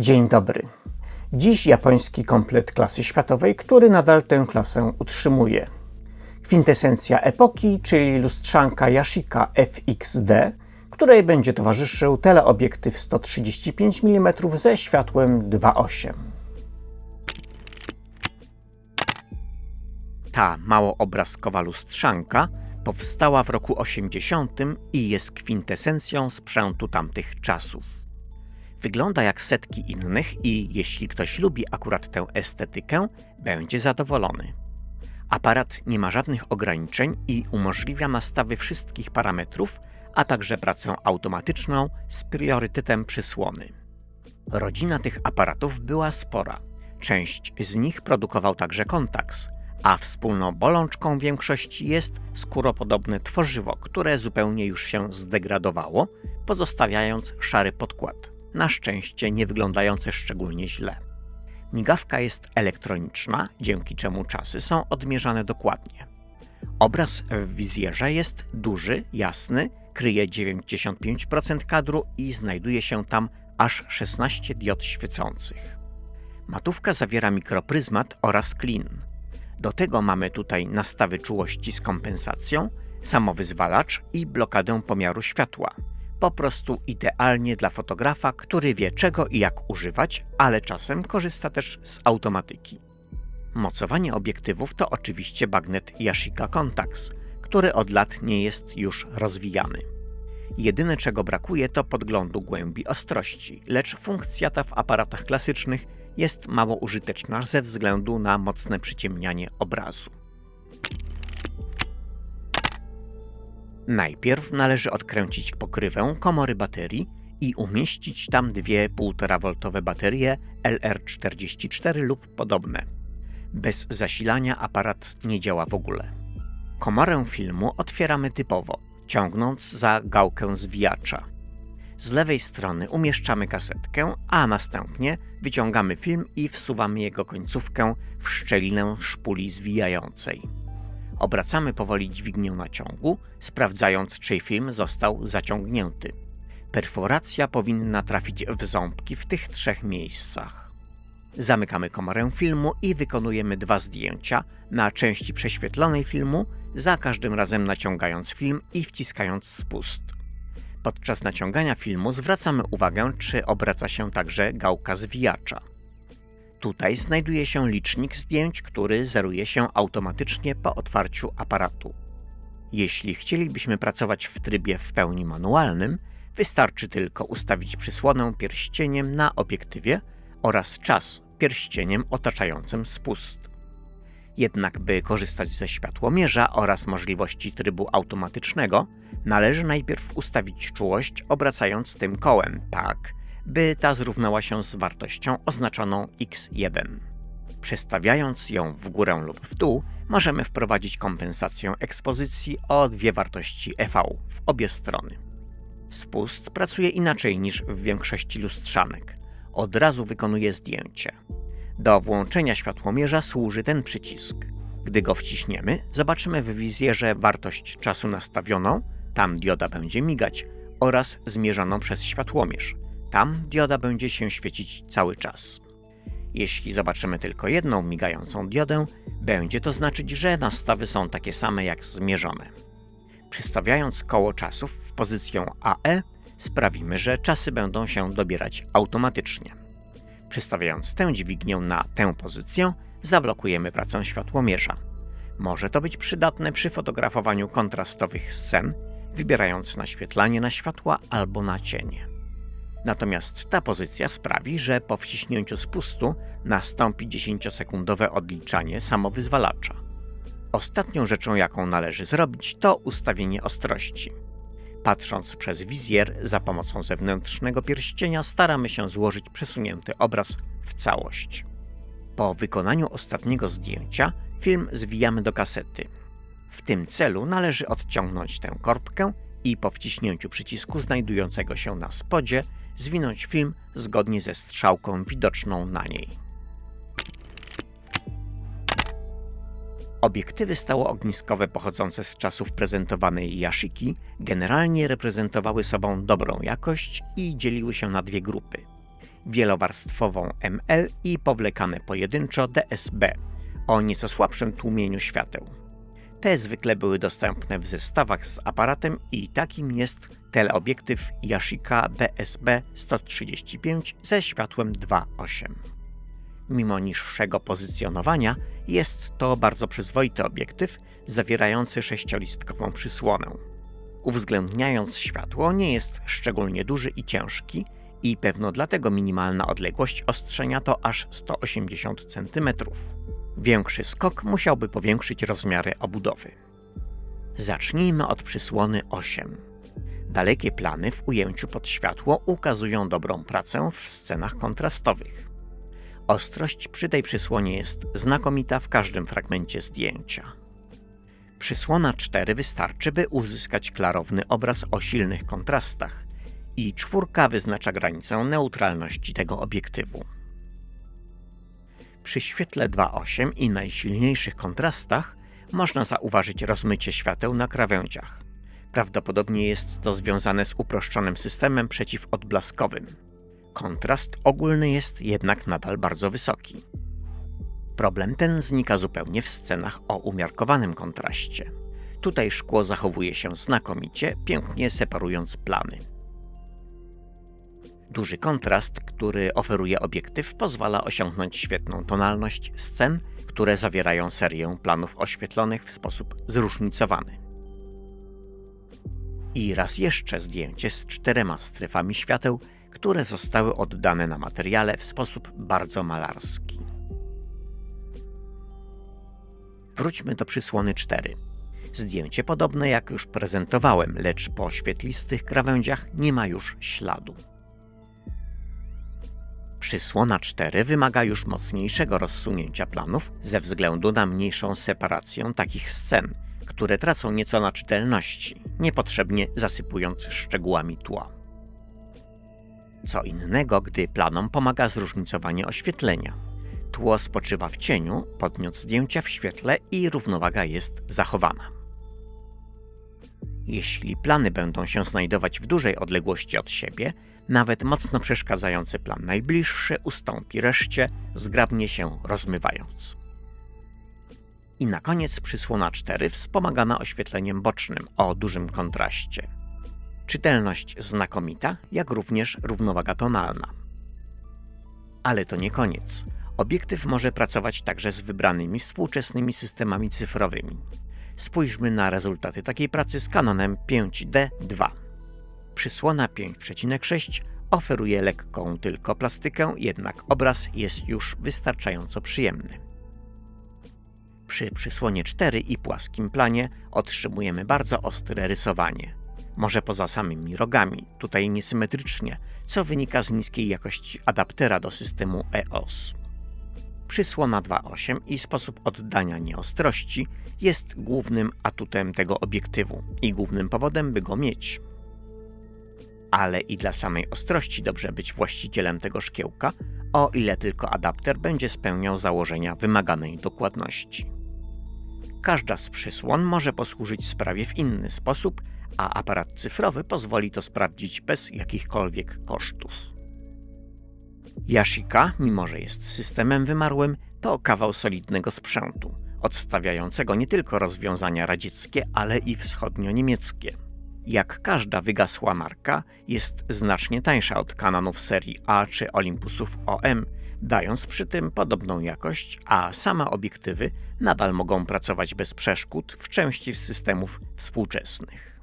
Dzień dobry. Dziś japoński komplet klasy światowej, który nadal tę klasę utrzymuje. Kwintesencja epoki, czyli lustrzanka Yashica FXD, której będzie towarzyszył teleobiektyw 135 mm ze światłem 2.8. Ta małoobrazkowa lustrzanka powstała w roku 80 i jest kwintesencją sprzętu tamtych czasów. Wygląda jak setki innych i jeśli ktoś lubi akurat tę estetykę, będzie zadowolony. Aparat nie ma żadnych ograniczeń i umożliwia nastawy wszystkich parametrów, a także pracę automatyczną z priorytetem przysłony. Rodzina tych aparatów była spora. Część z nich produkował także Contax, a wspólną bolączką większości jest skóropodobne tworzywo, które zupełnie już się zdegradowało, pozostawiając szary podkład, na szczęście nie wyglądające szczególnie źle. Migawka jest elektroniczna, dzięki czemu czasy są odmierzane dokładnie. Obraz w wizjerze jest duży, jasny, kryje 95% kadru i znajduje się tam aż 16 diod świecących. Matówka zawiera mikropryzmat oraz klin. Do tego mamy tutaj nastawy czułości z kompensacją, samowyzwalacz i blokadę pomiaru światła. Po prostu idealnie dla fotografa, który wie czego i jak używać, ale czasem korzysta też z automatyki. Mocowanie obiektywów to oczywiście bagnet Yashica Contax, który od lat nie jest już rozwijany. Jedyne czego brakuje to podglądu głębi ostrości, lecz funkcja ta w aparatach klasycznych jest mało użyteczna ze względu na mocne przyciemnianie obrazu. Najpierw należy odkręcić pokrywę komory baterii i umieścić tam dwie 1,5V baterie LR44 lub podobne. Bez zasilania aparat nie działa w ogóle. Komorę filmu otwieramy typowo, ciągnąc za gałkę zwijacza. Z lewej strony umieszczamy kasetkę, a następnie wyciągamy film i wsuwamy jego końcówkę w szczelinę szpuli zwijającej. Obracamy powoli dźwignię naciągu, sprawdzając, czy film został zaciągnięty. Perforacja powinna trafić w ząbki w tych trzech miejscach. Zamykamy komorę filmu i wykonujemy dwa zdjęcia na części prześwietlonej filmu, za każdym razem naciągając film i wciskając spust. Podczas naciągania filmu zwracamy uwagę, czy obraca się także gałka zwijacza. Tutaj znajduje się licznik zdjęć, który zeruje się automatycznie po otwarciu aparatu. Jeśli chcielibyśmy pracować w trybie w pełni manualnym, wystarczy tylko ustawić przysłonę pierścieniem na obiektywie oraz czas pierścieniem otaczającym spust. Jednak by korzystać ze światłomierza oraz możliwości trybu automatycznego, należy najpierw ustawić czułość obracając tym kołem tak, by ta zrównała się z wartością oznaczoną x1. Przestawiając ją w górę lub w dół, możemy wprowadzić kompensację ekspozycji o dwie wartości EV w obie strony. Spust pracuje inaczej niż w większości lustrzanek. Od razu wykonuje zdjęcie. Do włączenia światłomierza służy ten przycisk. Gdy go wciśniemy, zobaczymy w wizjerze wartość czasu nastawioną, tam dioda będzie migać, oraz zmierzoną przez światłomierz. Tam dioda będzie się świecić cały czas. Jeśli zobaczymy tylko jedną migającą diodę, będzie to znaczyć, że nastawy są takie same jak zmierzone. Przystawiając koło czasów w pozycję AE, sprawimy, że czasy będą się dobierać automatycznie. Przystawiając tę dźwignię na tę pozycję, zablokujemy pracę światłomierza. Może to być przydatne przy fotografowaniu kontrastowych scen, wybierając naświetlanie na światła albo na cienie. Natomiast ta pozycja sprawi, że po wciśnięciu spustu nastąpi 10-sekundowe odliczanie samowyzwalacza. Ostatnią rzeczą, jaką należy zrobić, to ustawienie ostrości. Patrząc przez wizjer za pomocą zewnętrznego pierścienia, staramy się złożyć przesunięty obraz w całość. Po wykonaniu ostatniego zdjęcia film zwijamy do kasety. W tym celu należy odciągnąć tę korbkę i po wciśnięciu przycisku znajdującego się na spodzie zwinąć film zgodnie ze strzałką widoczną na niej. Obiektywy stałoogniskowe pochodzące z czasów prezentowanej Yashiki generalnie reprezentowały sobą dobrą jakość i dzieliły się na dwie grupy. wielowarstwową ML i powlekane pojedynczo DSB o nieco słabszym tłumieniu świateł. Te zwykle były dostępne w zestawach z aparatem i takim jest teleobiektyw Yashica DSB 135 ze światłem 2.8. Mimo niższego pozycjonowania jest to bardzo przyzwoity obiektyw zawierający sześciolistkową przysłonę. Uwzględniając światło, nie jest szczególnie duży i ciężki i pewno dlatego minimalna odległość ostrzenia to aż 180 cm. Większy skok musiałby powiększyć rozmiary obudowy. Zacznijmy od przysłony 8. Dalekie plany w ujęciu pod światło ukazują dobrą pracę w scenach kontrastowych. Ostrość przy tej przysłonie jest znakomita w każdym fragmencie zdjęcia. Przysłona 4 wystarczy, by uzyskać klarowny obraz o silnych kontrastach i czwórka wyznacza granicę neutralności tego obiektywu. Przy świetle 2.8 i najsilniejszych kontrastach można zauważyć rozmycie świateł na krawędziach. Prawdopodobnie jest to związane z uproszczonym systemem przeciwodblaskowym. Kontrast ogólny jest jednak nadal bardzo wysoki. Problem ten znika zupełnie w scenach o umiarkowanym kontraście. Tutaj szkło zachowuje się znakomicie, pięknie separując plany. Duży kontrast, który oferuje obiektyw, pozwala osiągnąć świetną tonalność scen, które zawierają serię planów oświetlonych w sposób zróżnicowany. I raz jeszcze zdjęcie z czterema strefami świateł, które zostały oddane na materiale w sposób bardzo malarski. Wróćmy do przysłony 4. Zdjęcie podobne jak już prezentowałem, lecz po świetlistych krawędziach nie ma już śladu. Przysłona 4 wymaga już mocniejszego rozsunięcia planów ze względu na mniejszą separację takich scen, które tracą nieco na czytelności, niepotrzebnie zasypując szczegółami tła. Co innego, gdy planom pomaga zróżnicowanie oświetlenia. Tło spoczywa w cieniu, podmiot zdjęcia w świetle i równowaga jest zachowana. Jeśli plany będą się znajdować w dużej odległości od siebie, nawet mocno przeszkadzający plan najbliższy ustąpi reszcie, zgrabnie się rozmywając. I na koniec przysłona 4 wspomagana oświetleniem bocznym o dużym kontraście. Czytelność znakomita, jak również równowaga tonalna. Ale to nie koniec. Obiektyw może pracować także z wybranymi współczesnymi systemami cyfrowymi. Spójrzmy na rezultaty takiej pracy z Canonem 5D2. Przysłona 5,6 oferuje lekką tylko plastykę, jednak obraz jest już wystarczająco przyjemny. Przy przysłonie 4 i płaskim planie otrzymujemy bardzo ostre rysowanie. Może poza samymi rogami, tutaj niesymetrycznie, co wynika z niskiej jakości adaptera do systemu EOS. Przysłona 2.8 i sposób oddania nieostrości jest głównym atutem tego obiektywu i głównym powodem, by go mieć ale i dla samej ostrości dobrze być właścicielem tego szkiełka, o ile tylko adapter będzie spełniał założenia wymaganej dokładności. Każda z przysłon może posłużyć sprawie w inny sposób, a aparat cyfrowy pozwoli to sprawdzić bez jakichkolwiek kosztów. Yashica, mimo że jest systemem wymarłym, to kawał solidnego sprzętu, odstawiającego nie tylko rozwiązania radzieckie, ale i wschodnio-niemieckie jak każda wygasła marka, jest znacznie tańsza od Canonów serii A czy Olympusów OM, dając przy tym podobną jakość, a same obiektywy nadal mogą pracować bez przeszkód w części z systemów współczesnych.